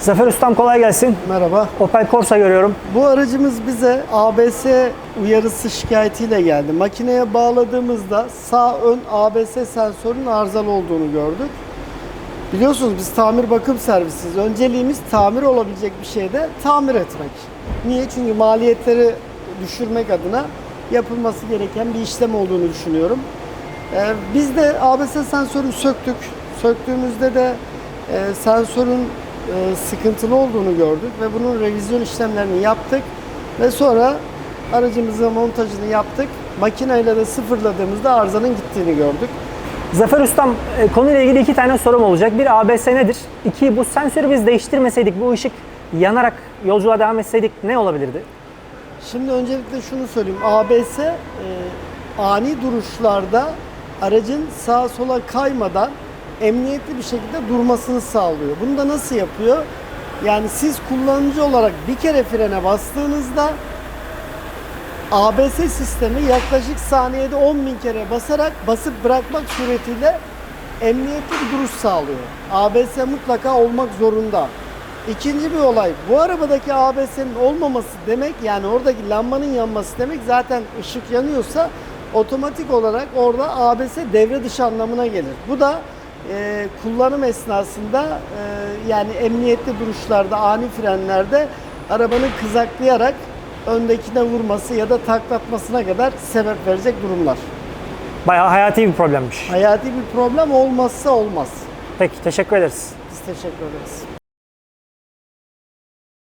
Zafer Ustam kolay gelsin. Merhaba. Opel Corsa görüyorum. Bu aracımız bize ABS uyarısı şikayetiyle geldi. Makineye bağladığımızda sağ ön ABS sensörünün arızalı olduğunu gördük. Biliyorsunuz biz tamir bakım servisiyiz. Önceliğimiz tamir olabilecek bir şeyde tamir etmek. Niye? Çünkü maliyetleri düşürmek adına yapılması gereken bir işlem olduğunu düşünüyorum. Ee, biz de ABS sensörünü söktük. Söktüğümüzde de e, sensörün sıkıntılı olduğunu gördük ve bunun revizyon işlemlerini yaptık ve sonra aracımıza montajını yaptık. Makineyle de sıfırladığımızda arızanın gittiğini gördük. Zafer Ustam e, konuyla ilgili iki tane sorum olacak. Bir ABS nedir? İki bu sensörü biz değiştirmeseydik bu ışık yanarak yolculuğa devam etseydik ne olabilirdi? Şimdi öncelikle şunu söyleyeyim. ABS e, ani duruşlarda aracın sağa sola kaymadan emniyetli bir şekilde durmasını sağlıyor. Bunu da nasıl yapıyor? Yani siz kullanıcı olarak bir kere frene bastığınızda ABS sistemi yaklaşık saniyede 10 bin kere basarak basıp bırakmak suretiyle emniyetli bir duruş sağlıyor. ABS mutlaka olmak zorunda. İkinci bir olay, bu arabadaki ABS'nin olmaması demek yani oradaki lambanın yanması demek zaten ışık yanıyorsa otomatik olarak orada ABS devre dışı anlamına gelir. Bu da e, kullanım esnasında e, yani emniyetli duruşlarda, ani frenlerde arabanın kızaklayarak öndekine vurması ya da taklatmasına kadar sebep verecek durumlar. Bayağı hayati bir problemmiş. Hayati bir problem olmazsa olmaz. Peki teşekkür ederiz. Biz teşekkür ederiz.